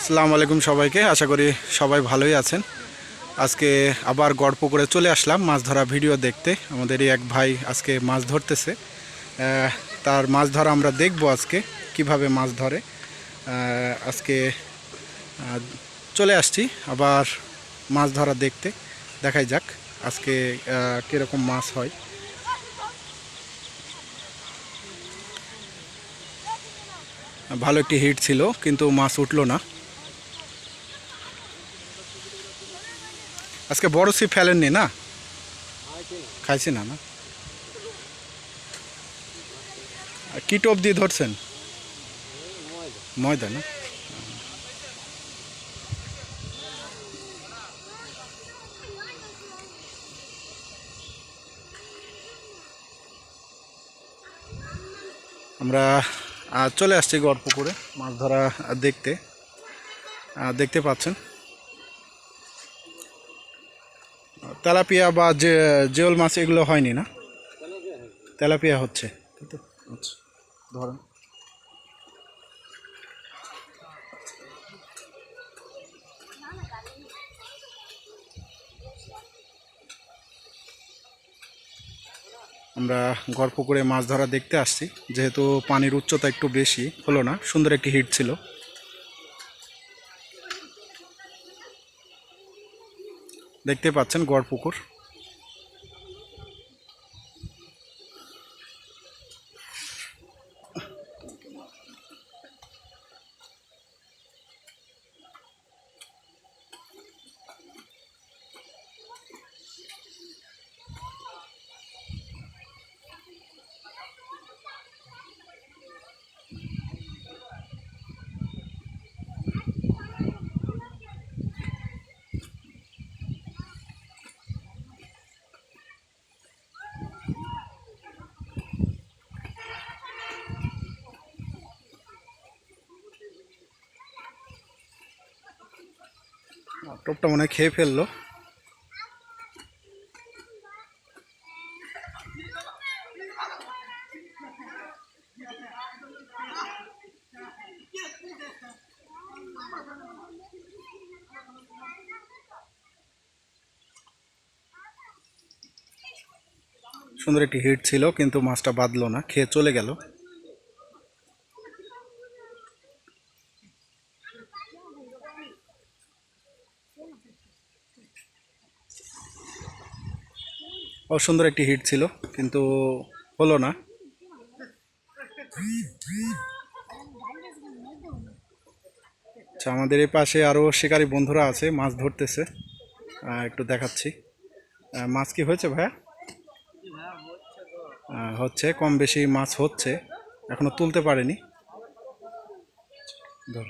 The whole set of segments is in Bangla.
আসসালামু আলাইকুম সবাইকে। আশা করি সবাই ভালোই আছেন। আজকে আবার গড় পুকুরে চলে আসলাম মাছ ধরা ভিডিও দেখতে। আমাদের এই এক ভাই আজকে মাছ ধরতেছে। তার মাছ ধরা আমরা দেখব আজকে, কীভাবে মাছ ধরে। আজকে চলে আসছি আবার মাছ ধরা দেখতে। দেখাই যাক আজকে কীরকম মাছ হয়। ভালো একটি হিট ছিল, কিন্তু মাছ উঠল না। আজকে বড় ছিপ ফেলেননি না? খাইছি না না। কি টোপ দিয়ে ধরছেন? ময়দা না? আমরা চলে আসছি গড় পুকুরে মাছ ধরা দেখতে। দেখতে পাচ্ছেন। তেলাপিয়া বা যে জেওল মাছ এগুলো হয়নি না? তেলাপিয়া হচ্ছে। আচ্ছা ধরেন। আমরা গড় পুকুরে মাছ ধরা দেখতে আসছি। যেহেতু পানির উচ্চতা একটু বেশি হলো না? সুন্দর একটি হিট ছিল। দেখতে পাচ্ছেন গড় টোপটা মনে খেয়ে ফেলল। সুন্দর একটি হিট ছিল, কিন্তু মাছটা বাঁধলো না, খেয়ে চলে গেল। সুন্দর একটি হিট ছিল, কিন্তু হলো না। আচ্ছা আমাদের এই পাশে আরও শিকারী বন্ধুরা আছে, মাছ ধরতেছে। একটু দেখাচ্ছি। মাছ কি হয়েছে ভাইয়া? হচ্ছে, কম বেশি মাছ হচ্ছে, এখনও তুলতে পারেনি। ধর।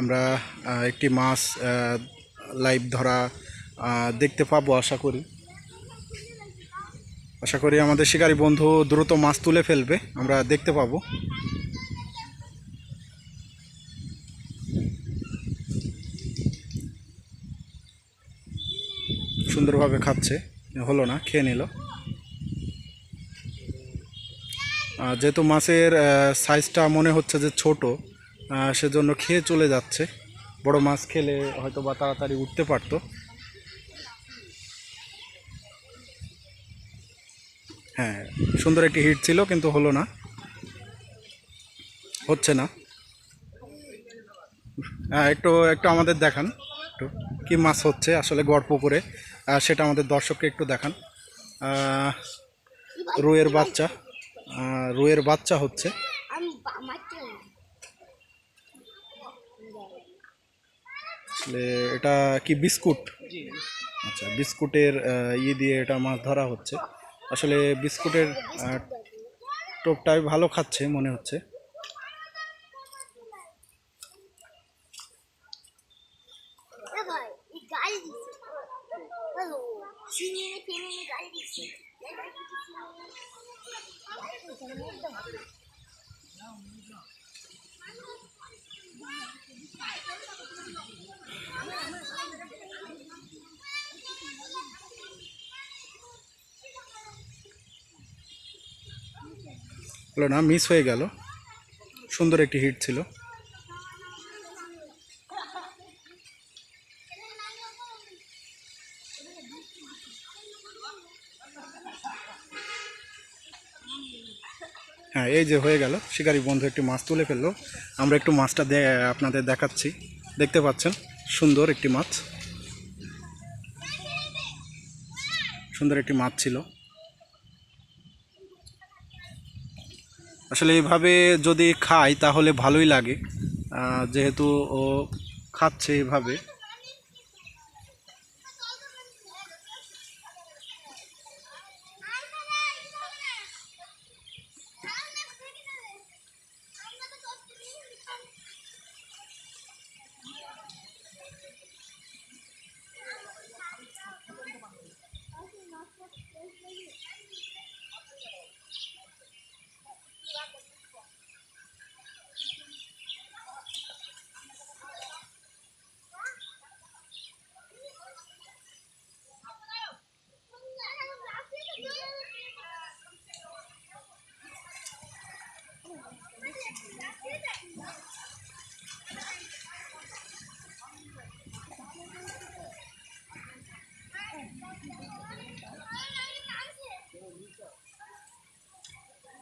আমরা একটি মাছ লাইভ ধরা দেখতে পাবো আশা করি। আশা করি আমাদের শিকারী বন্ধু দ্রুত মাছ তুলে ফেলবে, আমরা দেখতে পাবো। সুন্দরভাবে খাচ্ছে, হলো না, খেয়ে নিল। যেহেতু মাছের সাইজটা মনে হচ্ছে যে ছোট সেজন্য খেয়ে চলে যাচ্ছে। বড় মাছ খেলে হয়তো বা তাড়াতাড়ি উঠতে পারতো। হ্যাঁ সুন্দর একটি হিট ছিল কিন্তু হলো না। হচ্ছে না। হ্যাঁ একটু একটু আমাদের দেখান। একটু কী মাছ হচ্ছে আসলে গড় পুকুরে সেটা আমাদের দর্শককে একটু দেখান। আহ, রুইয়ের বাচ্চা। আহ, রুইয়ের বাচ্চা হচ্ছে। এটা কি বিস্কুট? আচ্ছা বিস্কুটের ইয়ে দিয়ে এটা মাছ ধরা হচ্ছে। আসলে বিস্কুটের টোপটাই ভালো খাচ্ছে মনে হচ্ছে। এ ভাই এই গাল হলো না মিস হয়ে গেল। সুন্দর একটি হিট ছিল। হ্যাঁ এই যে হয়ে গেল। শিকারি বন্ধু একটি মাছ তুলে ফেলল। আমরা একটু মাছটা আপনাদের দেখাচ্ছি। দেখতে পাচ্ছেন, সুন্দর একটি মাছ। সুন্দর একটি মাছ ছিল। আসলে এভাবে যদি খাই তাহলে ভালোই লাগে। যেহেতু ও খাচ্ছে এভাবে।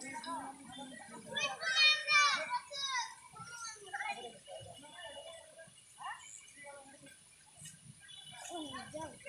Oh, my God.